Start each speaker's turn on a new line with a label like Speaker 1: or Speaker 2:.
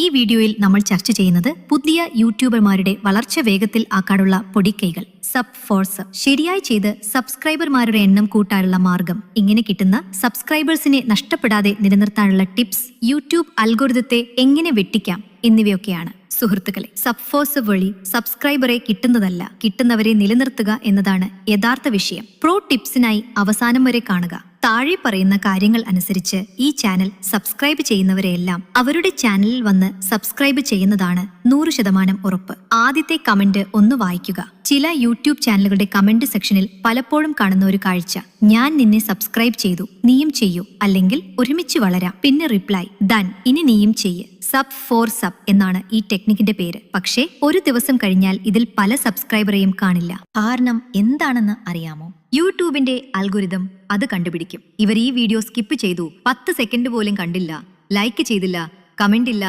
Speaker 1: ഈ വീഡിയോയിൽ നമ്മൾ ചർച്ച ചെയ്യുന്നത് പുതിയ യൂട്യൂബർമാരുടെ വളർച്ച വേഗത്തിൽ ആക്കാനുള്ള പൊടിക്കൈകൾ. സബ് ഫോഴ്സ് ശരിയായി ചെയ്ത് സബ്സ്ക്രൈബർമാരുടെ എണ്ണം കൂട്ടാനുള്ള മാർഗം. ഇങ്ങനെ കിട്ടുന്ന സബ്സ്ക്രൈബേഴ്സിനെ നഷ്ടപ്പെടാതെ നിലനിർത്താനുള്ള ടിപ്സ് യൂട്യൂബ് അൽഗോരിതത്തെ എങ്ങനെ വെട്ടിക്കാം എന്നിവയൊക്കെയാണ്. സുഹൃത്തുക്കളെ സബ്ഫോഴ്സ് വഴി സബ്സ്ക്രൈബറെ കിട്ടുന്നതല്ല കിട്ടുന്നവരെ നിലനിർത്തുക എന്നതാണ് യഥാർത്ഥ വിഷയം. പ്രോ ടിപ്സിനായി അവസാനം വരെ കാണുക. താഴെ പറയുന്ന കാര്യങ്ങൾ അനുസരിച്ച് ഈ ചാനൽ സബ്സ്ക്രൈബ് ചെയ്യുന്നവരെയെല്ലാം അവരുടെ ചാനലിൽ വന്ന് സബ്സ്ക്രൈബ് ചെയ്യുന്നതാണ് നൂറ് ശതമാനം ഉറപ്പ്. ആദ്യത്തെ കമന്റ് ഒന്ന് വായിക്കുക. ചില യൂട്യൂബ് ചാനലുകളുടെ കമന്റ് സെക്ഷനിൽ പലപ്പോഴും കാണുന്ന ഒരു കാഴ്ച. ഞാൻ നിന്നെ സബ്സ്ക്രൈബ് ചെയ്തു നീയും ചെയ്യൂ അല്ലെങ്കിൽ ഒരുമിച്ച് വളരാം. പിന്നെ റിപ്ലൈ ദൻ ഇനി നീയും ചെയ്യ്. സബ് ഫോർ സബ് എന്നാണ് ഈ ടെക്നിക്കിന്റെ പേര്. പക്ഷേ ഒരു ദിവസം കഴിഞ്ഞാൽ ഇതിൽ പല സബ്സ്ക്രൈബറെയും കാണില്ല. കാരണം എന്താണെന്ന് അറിയാമോ? യൂട്യൂബിന്റെ അൽഗുരിതം അത് കണ്ടുപിടിക്കും. ഇവർ ഈ വീഡിയോ സ്കിപ്പ് ചെയ്തു പത്ത് സെക്കൻഡ് പോലും കണ്ടില്ല. ലൈക്ക് ചെയ്തില്ല കമന്റ് ഇല്ല